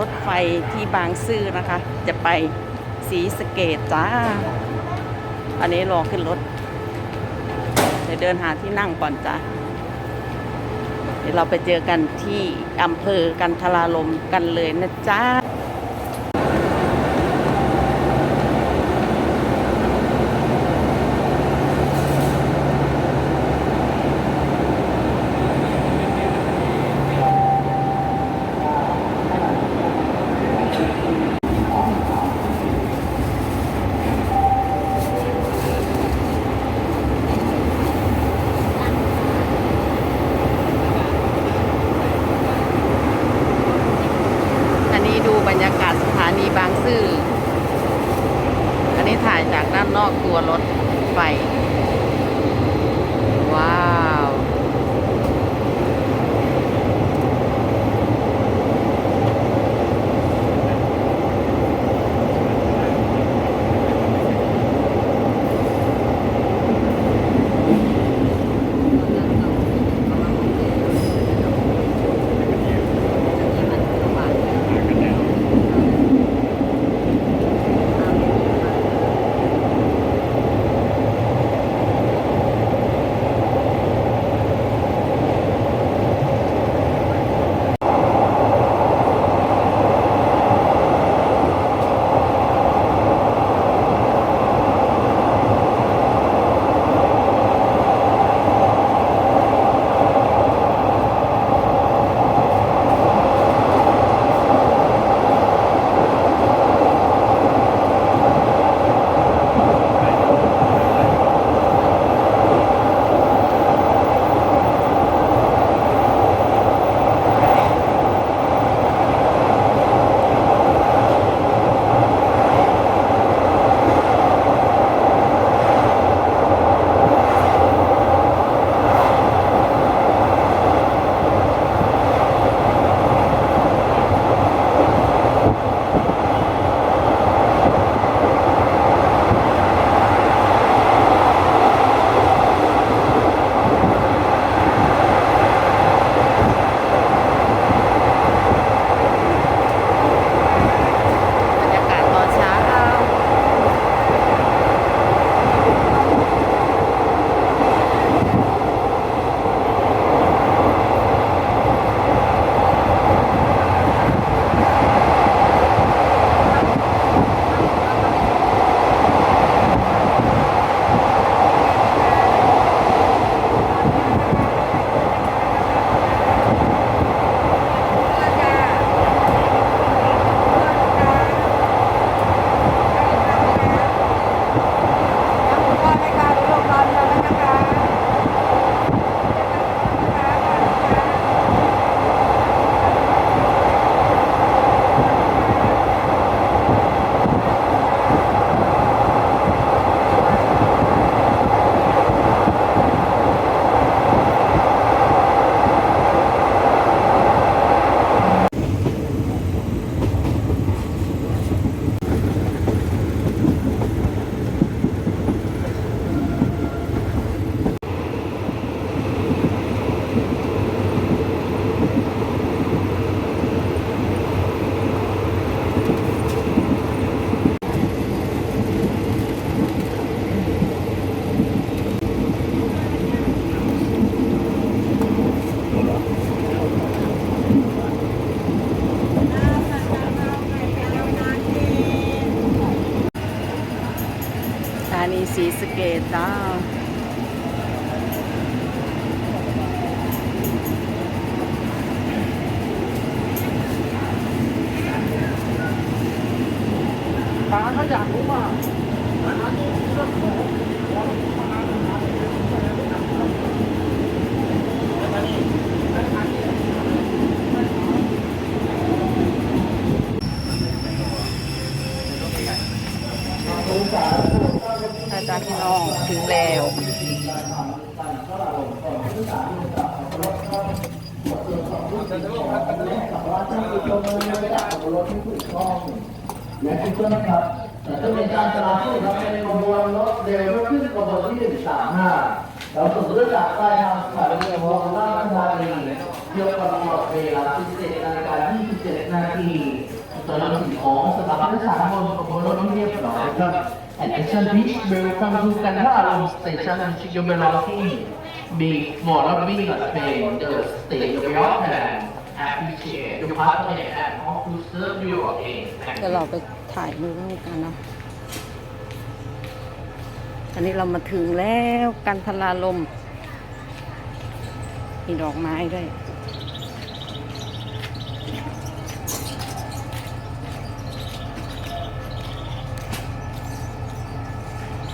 รถไฟที่บางซื่อนะคะ จะไปสีสเกตจ้า อันนี้รอขึ้นรถเดี๋ยวเดินหาที่นั่งก่อนจ้าเดี๋ยวเราไปเจอกันที่อำเภอกันทลาลมกันเลยนะจ้า อันนี้ดูบรรยากาศสถานีบางซื่อ อันนี้ถ่ายจากด้านนอก ตัวรถไฟ สถานีสีสะเกตจ้า ป้าเขาอยากรู้ว่า อาจารย์พี่น้องถึงแล้ว และที่ต้นครับแต่จะเป็นการจราจรครับในขบวนรถเร็วรถขึ้นขบวนที่หนึ่งสามห้าเราส่งเรื่องจากปลายทางสถานีวงราชธานีเที่ยวกำหนดเวลา17นาฬิกา27นาทีตอนนั้นสิ่งของสำหรับผู้โดยสารบนขบวนรถที่เรียบร้อยครับ Attention please welcome to Kandahar station and your belonging before lobbying the train the state of your hand appreciate your partner and hope to serve you again เดี๋ยวเราไปถ่ายรูปกันเนาะอันนี้เรามาถึงแล้วกันทลาลม มีดอกไม้ด้วย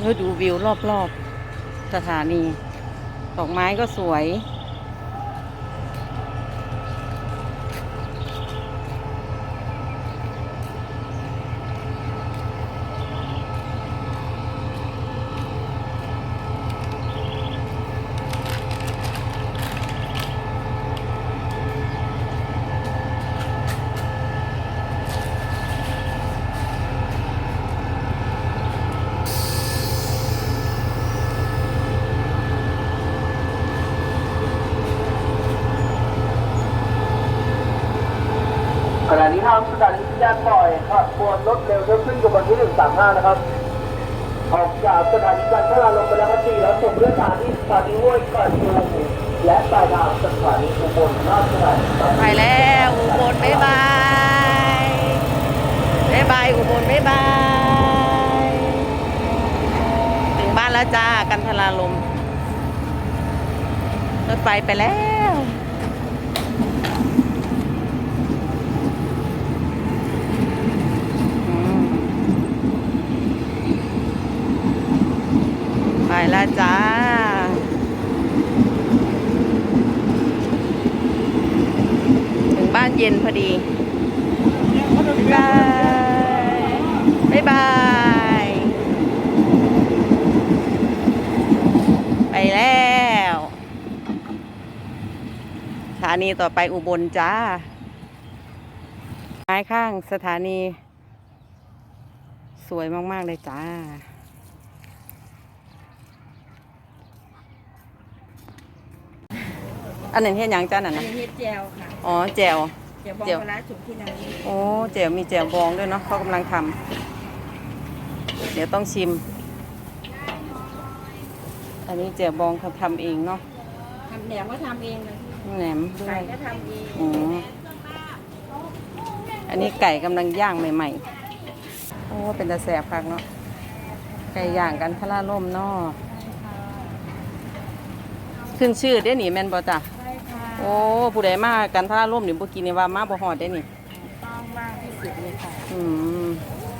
แล้วดูวิวรอบๆ สถานี ดอกไม้ก็สวย ขณะนี้ทางสถานีที่แยกปล่อยขบวนรถเร็วเที่ยวขึ้นกับวันที่135นะครับ ออกจากสถานีการทลาลงไปแล้วครับสี่แล้วส่งเรื่องสถานีสถานีห้วยกระยูและปลายทางสถานีอุบลราชธานีไปแล้วอุบลบ๊ายบายบ๊ายบายอุบลบ๊ายบายถึงบ้านแล้วจ้ากันทลาลมรถไฟไปแล้วอืมไป แล้วจ้า ถึงบ้านเย็นพอดีบายบ๊ายบาย ไปแล้วสถานีต่อไปอุบลจ้าไม้ข้างสถานี สวยมาก ๆ เลยจ้า อันนั้นเห็นยังจ้านั่นอันนะนี้เฮ็ดแจวค่ะอ๋อแจวเดี๋ยวบอกแจ่วปลาร้าจุ่มที่ไหนโอ้แจ่วมีแจ่วบองด้วยเนาะเขากำลังทำเดี๋ยวต้องชิม อันนี้แจ่วบองเขาทำเองเนาะทำแหนมก็ทำเองเลยแหนมด้วไก่ยก็ทำเองอืมอันนี้ไก่กำลังย่างใหม่ๆ โอ้เป็นตะแสบคักเนาะไก่ย่างกันทะล่าล่มเนาะขึ้นชื่อได้หนิแม่นบ่จ้ะใช่ค่ะ โอ้ผู้ใดมากันทะล่าล่มนี่บ่กินนี่ว่ามาบ่ฮอดได้นี่ต้องมากที่สุดเลยค่ะอืม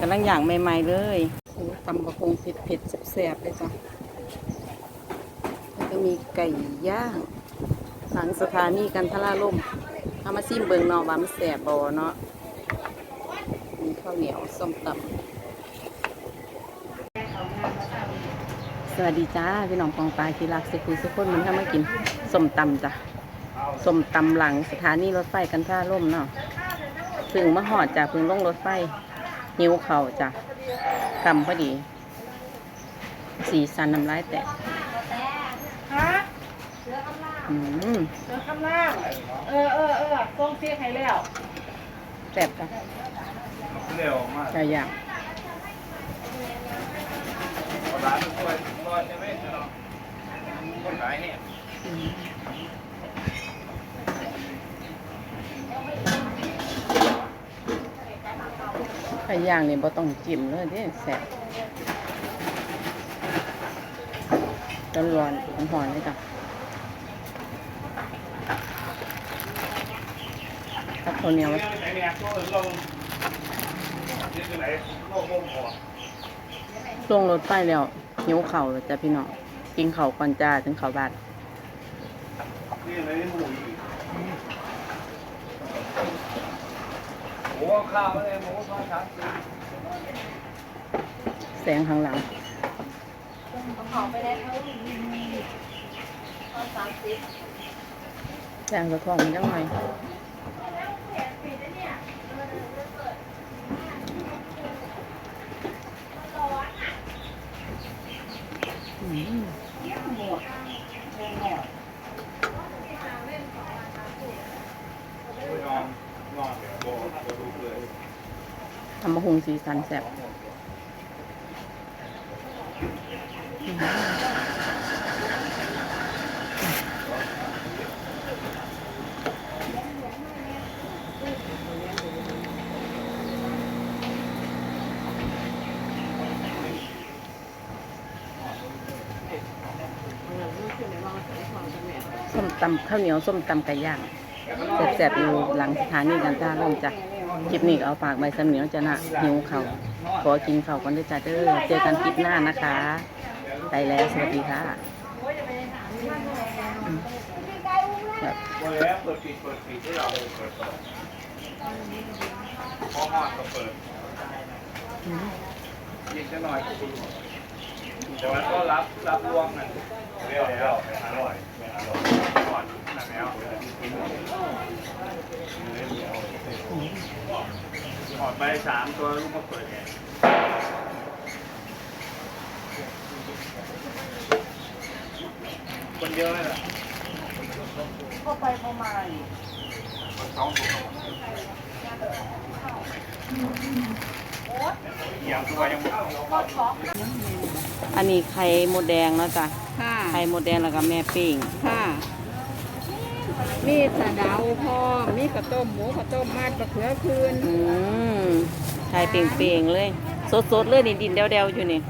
กำลังอย่างใหม่ๆเลยโอ้ตำบะคงเผ็ดเผ็ดๆแซ่บๆเลยจ้ะแล้วก็มีไก่ย่างหลังสถานีกันทราล่มเอามาซิมเบิงเนาะว่ามันแซ่บบอเนาะมีข้าวเหนียวส้มตำสวัสดีจ้า พี่น้องปองปลายที่รักสุขุสุขคนมันเข้ามากินส้มตำจ้ะ ส้มตำหลังสถานีรถไฟกันท่าล่มเนาะพึ่งมาหอดจากพึ่งลงรถไฟหิวเข่าวจ้ะคำพอดี สีสันน้ำลายแตกฮะอืมเสือกำลังเออเออเออส่งเสียให้แล้วแซ่บจ้ะเร็วมากไก่ย่างร้านมันสวยรอดจะไม่เนาะคนขายเนี่ย อืม ไก่ย่างนี่บ่ต้องจิ้มเลยเด้แซ่บร้อนๆหอนๆเลยจ้ะกับข้าวเหนียวลงรถไฟแล้วหิวเข่าแล้วจ้ะพี่น้องกินเข่าก่อนจ้าถึงเข่าบานนี่อะไรนี่หมูอีกหมูข้าวอะไรหมูข้าวช้าง แสงข้างหลังของไปได้เท่าเอาสามสิบแสงสะทอนมันยังไงอืม ทำมะฮุง สีสันแซ่บส้มตำข้าวเหนียวส้มตำไก่ย่างแซ่บๆอยู่หลังสถานีกันท่าร่มจ้ะ คลิปนี้ก็เอาฝากใบสำเนียวจะนะหิวเขาขอกินเขาวกันด้วยจ้าเด้อเจอกันคลิปหน้านะคะไปแล้วสวัสดีค่ะแบบเปิดปิดเปิดปิดที่เราเปิดพอหอดก็เปิดยิงจะหน่อยแต่ว่าก็รับรับรวมนั่นเรียวแล้วอร่อยอร่อย ออดไปสามตัวลูกมาเปิดเองคนเดียวเลยเหรอเข้าไปเข้ามาสองตัวยังตัวยังอันนี้ไข่มดแดงเนาะจ้ะค่ะไข่มดแดงแล้วก็แม่ปิ้งค่ะ มีสะเดาพร้อมมีข้าวต้มหมูข้าวต้มมัดมะเขือคืนอืมไข่เปล่งๆเลย สดๆเลยนี่ดินเดวๆอยู่นี่